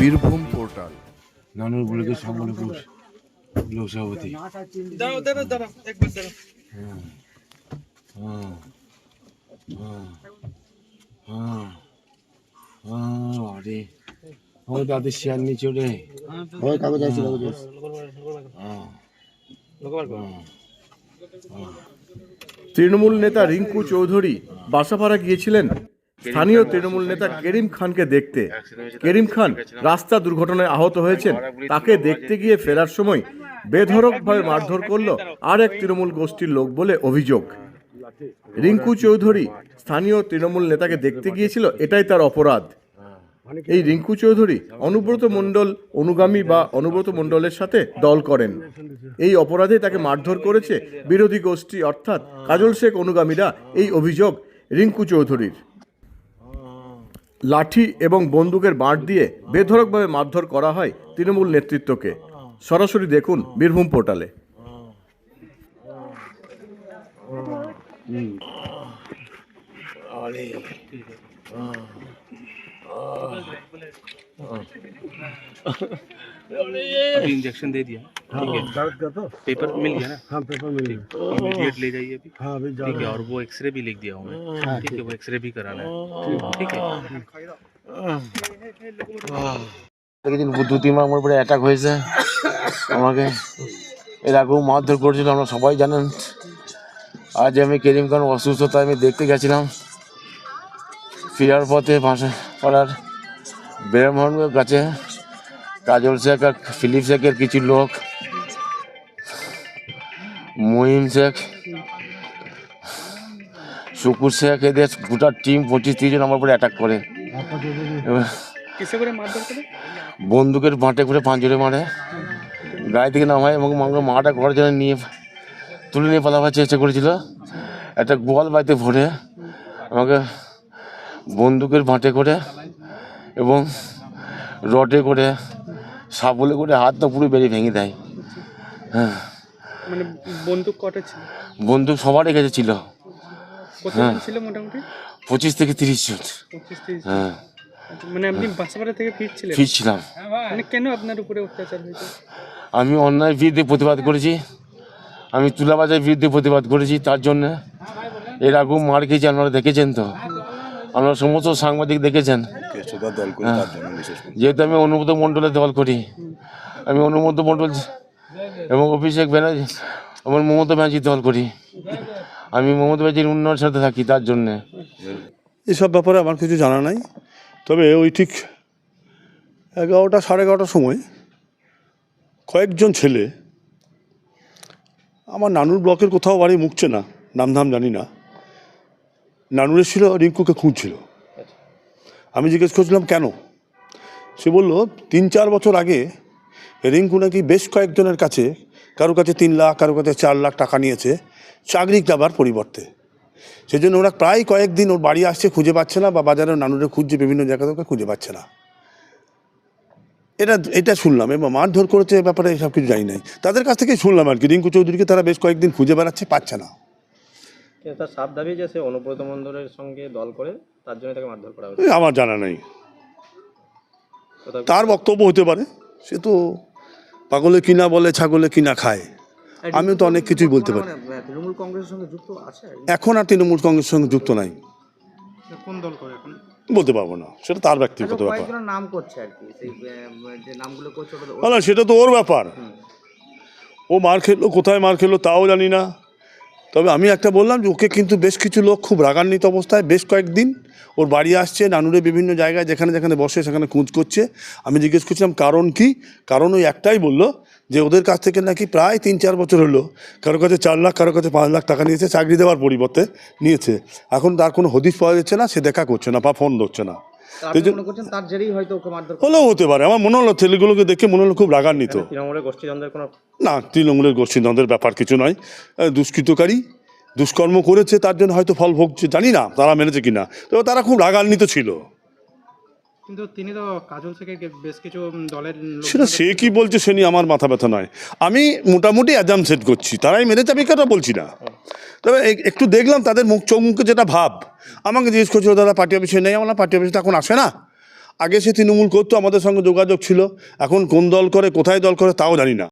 Birbhum portal. নানুর ব্লকের সম্বলপুর লোক সভাপতি। দাঁড়াও দাঁড়াও দাঁড়াও একবার দাঁড়াও। হ্যাঁ হ্যাঁ হ্যাঁ আরে ও দাদের শেয়ার নিচে রে ওই কাগজ আছে কাগজ আছে। হ্যাঁ তৃণমূল নেতা রিঙ্কু চৌধুরী বাসাপাড়া গিয়েছিলেন। স্থানীয় তৃণমূল নেতা করিম খানকে দেখতে। করিম খান রাস্তা দুর্ঘটনায় আহত হয়েছেন। তাকে দেখতে গিয়ে ফেরার সময় বেধড়কভাবে মারধর করল আর এক তৃণমূল গোষ্ঠীর লোক বলে অভিযোগ। রিঙ্কু চৌধুরী স্থানীয় তৃণমূল নেতাকে দেখতে গিয়েছিল এটাই তার অপরাধ। এই রিঙ্কু চৌধুরী অনুব্রত মণ্ডল অনুগামী বা অনুব্রত মণ্ডলের সাথে দল করেন। এই অপরাধে তাকে মারধর করেছে বিরোধী গোষ্ঠী অর্থাৎ কাজল শেখ অনুগামীরা। এই অভিযোগ রিঙ্কু চৌধুরীর। লাঠি এবং বন্দুকের বাঁট দিয়ে বেধরকভাবে মারধর করা হয় তৃণমূল নেতৃত্বকে। সরাসরি দেখুন বীরভূম পোর্টালে। আরে अभी इंजेक्शन दे दिया ठीक है पेपर मिल गया ना हाँ पेपर मिल गया इमीडिएट ले जाइए अभी हाँ अभी जा ठीक है और वो एक्सरे भी लिख दिया हूँ मैं ठीक है वो एक्सरे भी कराना है ठीक है দেখেছেন দু তিন মাস আমার উপরে অ্যাটাক হয়েছে আমাকে এর আগেও মারধর করেছিল আমরা সবাই জানেন আজ আমি কেরিম খান অসুস্থতা আমি দেখতে গেছিলাম ফেরার পথে পাশে পাড়ার ব্রাহ্মণের কাছে কাজল শেখ আর ফিলিপ শেখের কিছু লোক মহিম শেখ শুকুর শেখ এদের গোটা টিম পঁচিশ তিরিশ জন আমার উপরে অ্যাটাক করে। বন্দুকের বাঁটে করে পাঁচজনে মারে। গায়ে থেকে নামায় এবং আমাকে মাটা ঘরের জন্য নিয়ে তুলে নিয়ে পালাবার চেষ্টা করেছিল। একটা গোয়াল বাড়িতে ভরে আমাকে বন্দুকের বাঁটে করে এবং রডে করে সাবলে করে হাতটা পুরো বেরিয়ে ভেঙে দেয়। হ্যাঁ। মানে বন্দুক কটা ছিল? বন্দুক সবারই কাছে ছিল। কতজন ছিল মোটামুটি? পঁচিশ থেকে তিরিশ জন। হ্যাঁ। মানে আপনি বাসাবাড়া থেকে ফিরছিলেন? ফিরছিলাম। মানে কেন আপনার উপরে অত্যাচার হয়েছে? আমি অন্যায়ের বিরুদ্ধে প্রতিবাদ করেছি। আমি তুলাবাজার বিরুদ্ধে প্রতিবাদ করেছি তার জন্য। এর আগেও মার খেয়েছি আপনারা দেখেছেন তো? আপনারা সমস্ত সাংবাদিক দেখেছেন। হ্যাঁ। যেহেতু আমি অনুমত মণ্ডলের দল করি আমি অনুমত মণ্ডল এবং অভিষেক ব্যানার্জি আমার মমতা ব্যানার্জির দল করি। আমি মমতা ব্যানার্জির উন্নয়নের সাথে থাকি তার জন্যে। এসব ব্যাপারে আমার কিছু জানা নাই তবে ওই ঠিক এগারোটা সাড়ে এগারোটার সময় কয়েকজন ছেলে আমার নানুর ব্লকের কোথাও বাড়ি মুখছে না নামধাম জানি না নানুর ছিল রিঙ্কুকে খুঁজছিল। আমি জিজ্ঞেস করছিলাম, কেন? সে বলল, তিন চার বছর আগে রিঙ্কু নাকি বেশ কয়েকজনের কাছে, কারও কাছে তিন লাখ, কারও কাছে চার লাখ টাকা নিয়েছে চাকরি যাবার পরিবর্তে। সেই জন্য ওরা প্রায় কয়েকদিন ওর বাড়ি আসছে, খুঁজে পাচ্ছে না বা বাজারে নানুরে খুঁজছে, বিভিন্ন জায়গাতে ওকে খুঁজে পাচ্ছে না। এটা এটা শুনলাম এবং মারধর করেছে এ ব্যাপারে সব কিছু জানি নাই। তাদের কাছ থেকেই শুনলাম আর কি। রিঙ্কু চৌধুরীকে তারা বেশ কয়েকদিন খুঁজে বেড়াচ্ছে, পাচ্ছে না। কিন্তু তার সাপ দাবি যে সে অনুব্রত মণ্ডলের সঙ্গে দল করে তার জন্য তাকে মারধর করা হয়েছে। আমার জানা নেই। তার বক্তব্য হতে পারে। সে তো পাগলে কিনা বলে ছাগলে কিনা খায়। আমিও তো অনেক কিছুই বলতে পারি। তৃণমূল কংগ্রেসের সঙ্গে যুক্ত আছে? এখন আর তৃণমূল কংগ্রেসের সঙ্গে যুক্ত নাই। কোন দল করে এখন? বলতে পারব না। সেটা তার ব্যক্তিগত ব্যাপার। নাম করছে আর কি। সেই যে নামগুলো করছে সেটা তো ওর ব্যাপার। ও মার খেলো কোথায় মার খেলো তাও জানি না। তবে আমি একটা বললাম যে ওকে কিন্তু বেশ কিছু লোক খুব রাগান্বিত অবস্থায় বেশ কয়েকদিন ওর বাড়ি আসছে, নানুরে বিভিন্ন জায়গায় যেখানে যেখানে বসে সেখানে খুঁজ করছে। আমি জিজ্ঞেস করছিলাম, কারণ কি? কারণ ওই একটাই বলল যে ওদের কাছ থেকে নাকি প্রায় তিন চার বছর হলো কারও কাছে চার লাখ, কারও কাছে পাঁচ লাখ টাকা নিয়েছে, চাকরি দেওয়ার পরিবর্তে নিয়েছে। এখন তার কোনো হদিশ পাওয়া যাচ্ছে না, সে দেখা করছে না বা ফোন ধরছে না। হলেও হতে পারে। আমার মনে হলো ছেলেগুলোকে দেখে মনে হলো খুব রাগান্বিত। না তৃণমূলের গোষ্ঠীদ্বন্দ্বের ব্যাপার কিছু নয়। দুষ্কৃতকারী দুষ্কর্ম করেছে তার জন্য হয়তো ফল ভোগছে জানি না তারা মেনেছে কিনা। তবে তারা খুব রাগান্বিত ছিল। সেটা সে কি বলছে সে নিয়ে আমার মাথা ব্যথা নয়। আমি মোটামুটি অ্যাজাম সেট করছি, তারাই মেরেছে আমি কথা বলছি না। তবে একটু দেখলাম তাদের মুখ চোখ মুখে যেটা ভাব, আমাকে জিজ্ঞেস করছিল, দাদা, পার্টি অফিসে নেই? আমার পার্টি অফিসে এখন আসে না। আগে সে তৃণমূল করতো, আমাদের সঙ্গে যোগাযোগ ছিল। এখন কোন দল করে, কোথায় দল করে, তাও জানি না।